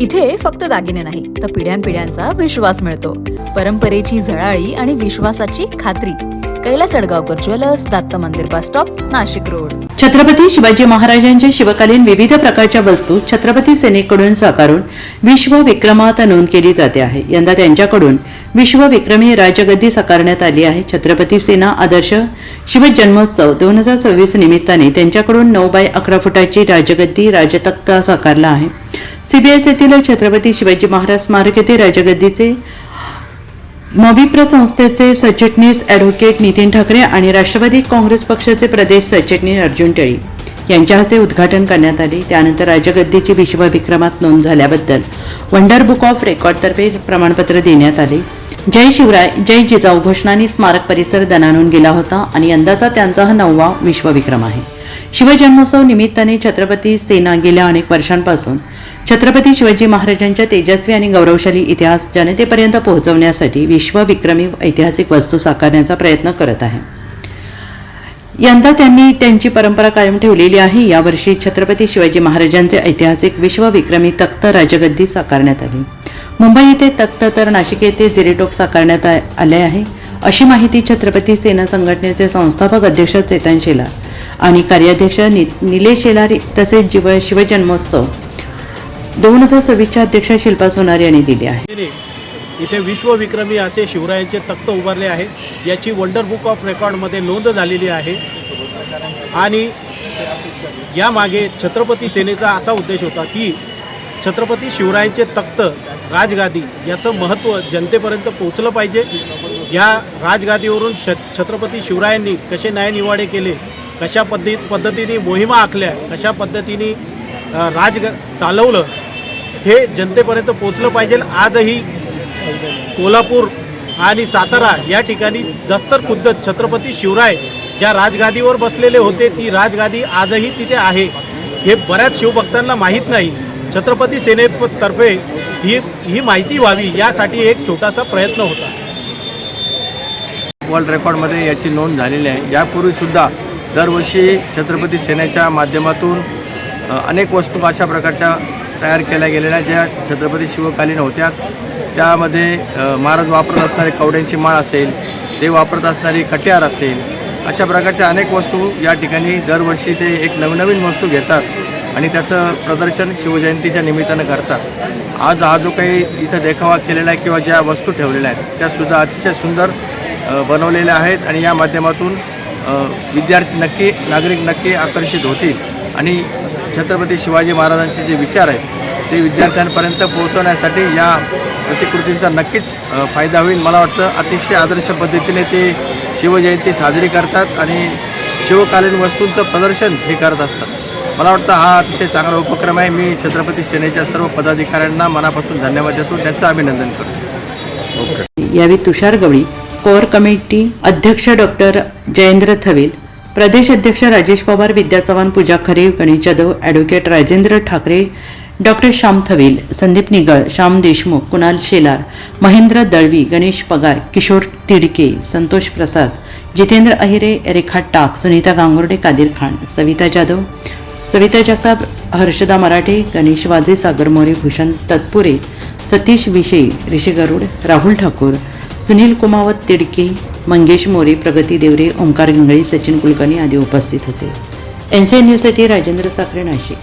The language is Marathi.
इथे फक्त दागिने नाही तर पिढ्यानपिढ्यांचा विश्वास मिळतो. परंपरेची झळाळी आणि विश्वासाची खात्री. Kailas Adgaonkar jewellers Datta Mandir bus stop Nashik road. Chhatrapati Shivaji महाराजांच्या शिवकालीन विविध प्रकारच्या वस्तू छत्रपती सेनेकडून साकारून विश्व विक्रमात नोंद केली जाते आहे. यंदा त्यांच्याकडून विश्व विक्रमी राजगद्दी साकारण्यात आली आहे. छत्रपती सेना आदर्श शिवजन्मोत्सव दोन हजार सव्वीस निमित्ताने त्यांच्याकडून नऊ बाय अकरा फुटाची राजगद्दी राजतक्ता साकारला आहे. सीबीएस येथील छत्रपती शिवाजी महाराज स्मारक येथे राजगद्दीचे मविप्र संस्थेचे सचिटणीस ॲडव्होकेट नितीन ठाकरे आणि राष्ट्रवादी काँग्रेस पक्षाचे प्रदेश सचिटणीस अर्जुन टळी यांच्या हस्ते उद्घाटन करण्यात आले. त्यानंतर राजगद्दीची विश्व विक्रमात नोंद झाल्याबद्दल वंडर बुक ऑफ रेकॉर्डतर्फे प्रमाणपत्र देण्यात आले. जय शिवराय जय जिजाऊ घोषणांनी स्मारक परिसर दणाणून गेला होता आणि यंदाचा त्यांचा हा नववा विश्वविक्रम आहे. शिवजन्मोत्सव निमित्ताने छत्रपती सेना गेल्या अनेक वर्षांपासून. छत्रपती शिवाजी महाराजांच्या तेजस्वी आणि गौरवशाली इतिहास जनतेपर्यंत पोहोचवण्यासाठी विश्वविक्रमी ऐतिहासिक वस्तू साकारण्याचा प्रयत्न करत आहे. यंदा त्यांनी त्यांची परंपरा कायम ठेवलेली आहे. यावर्षी छत्रपती शिवाजी महाराजांचे ऐतिहासिक विश्वविक्रमी तख्त राजगद्दी साकारण्यात आली. मुंबई येथे तख्त तर नाशिक येथे जिरेटोप साकारण्यात आले आहे. अशी माहिती छत्रपती सेना संघटनेचे संस्थापक अध्यक्ष चेतन शेलार आणि कार्याध्यक्ष नि निलेश शेलार तसेच जीव शिवजन्मोत्सव. दोन हजार सव्वीसच्या अध्यक्षा शिल्पा सोनार यांनी दिले आहे. इथे विश्वविक्रमी असे शिवरायांचे तख्त उभारले आहे याची वंडर बुक ऑफ रेकॉर्डमध्ये नोंद झालेली आहे. आणि यामागे छत्रपती सेनेचा असा उद्देश होता की छत्रपती शिवरायांचे तख्त राजगादी याचं महत्त्व जनतेपर्यंत पोचलं पाहिजे. या राजगादीवरून श छत्रपती शिवरायांनी कसे न्यायनिवाडे केले कशा पद्धती पद्धतीने मोहिमा आखल्या कशा पद्धतीने राज चालवलं हे जनतेपर्यंत पोचलं पाहिजे. आजही कोल्हापूर आणि सातारा या ठिकाणी दस्तर खुद्द छत्रपती शिवराय ज्या राजगादीवर बसलेले होते ती राजगादी आजही तिथे आहे. हे बऱ्याच शिवभक्तांना माहीत नाही. छत्रपती सेनेतर्फे ही ही माहिती व्हावी यासाठी एक छोटासा प्रयत्न होता. वर्ल्ड रेकॉर्डमध्ये याची नोंद झालेली आहे. यापूर्वीसुद्धा दरवर्षी छत्रपती सेनेच्या माध्यमातून अनेक वस्तू अशा प्रकारच्या तयार केल्या गेलेल्या ज्या छत्रपती शिवकालीन होत्या. त्यामध्ये महाराज वापरत असणारी कवड्यांची माळ असेल ते वापरत असणारी कट्यार असेल अशा प्रकारच्या अनेक वस्तू या ठिकाणी दरवर्षी ते एक नवनवीन वस्तू घेतात आणि त्याचं प्रदर्शन शिवजयंतीच्या निमित्तानं करतात. आज हा जो काही इथं देखावा केलेला आहे किंवा ज्या वस्तू ठेवलेल्या आहेत त्यासुद्धा अतिशय सुंदर बनवलेल्या आहेत आणि या माध्यमातून विद्यार्थी नक्की नागरिक नक्की आकर्षित होतील. आणि छत्रपती शिवाजी महाराजांचे जे विचार आहेत ते विद्यार्थ्यांपर्यंत पोहोचवण्यासाठी या प्रतिकृतींचा नक्कीच फायदा होईल. मला वाटतं अतिशय आदर्श पद्धतीने ते शिवजयंती साजरी करतात आणि शिवकालीन वस्तूंचं प्रदर्शन हे करत असतात. मला वाटतं हा अतिशय चांगला उपक्रम आहे. मी छत्रपती सेनेच्या सर्व पदाधिकाऱ्यांना मनापासून धन्यवाद देतो. त्यांचं अभिनंदन करतो. यावेळी तुषार गवळी कोर कमिटी अध्यक्ष डॉक्टर जयेंद्र थविल प्रदेश अध्यक्ष राजेश पवार विद्या चव्हाण पूजा खरे गणेश जाधव ॲडव्होकेट राजेंद्र ठाकरे डॉक्टर श्याम थविल संदीप निगळ श्याम देशमुख कुणाल शेलार महेंद्र दळवी गणेश पगार किशोर तिडके संतोष प्रसाद जितेंद्र अहिरे रेखा टाक सुनीता गांगुर्डे कादिर खान सविता जाधव सविता जगताप हर्षदा मराठे गणेश वाजे सागर मोरे भूषण तत्पुरे सतीश विषयी ऋषी गरुड राहुल ठाकूर सुनील कुमावत तिडके मंगेश मोरे प्रगती देवरे ओंकार गंगळी सचिन कुलकर्णी आदी उपस्थित होते. एन सी एन न्यूजसाठी राजेंद्र साखरे नाशिक.